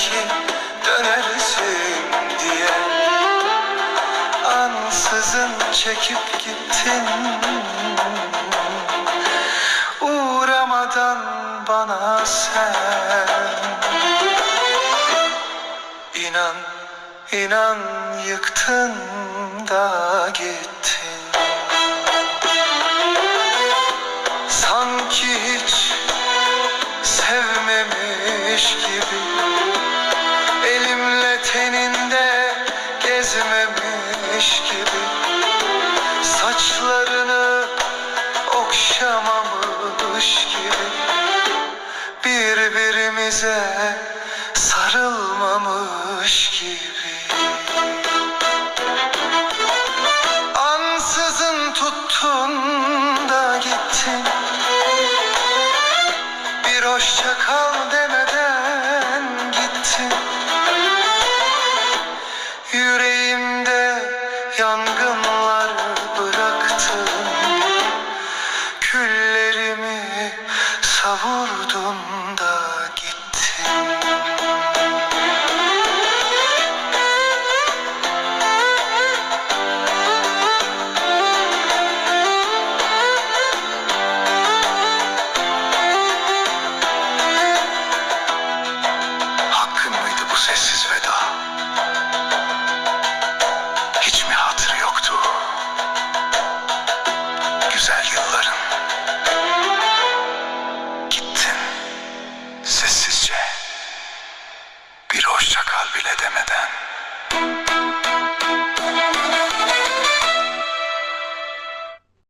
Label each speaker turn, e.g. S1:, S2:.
S1: belki dönersin diye. Ansızın çekip gittin. Uğramadan bana sen. İnan, inan yıktın da gittin. Gezmemiş gibi Saçlarını okşamamış gibi Birbirimize sarılmamış gibi. Ansızın tuttun da gittin. Bir hoşça kal demeden yanlar bıraktın Küllerimi savurdun hoşça kal bile demeden.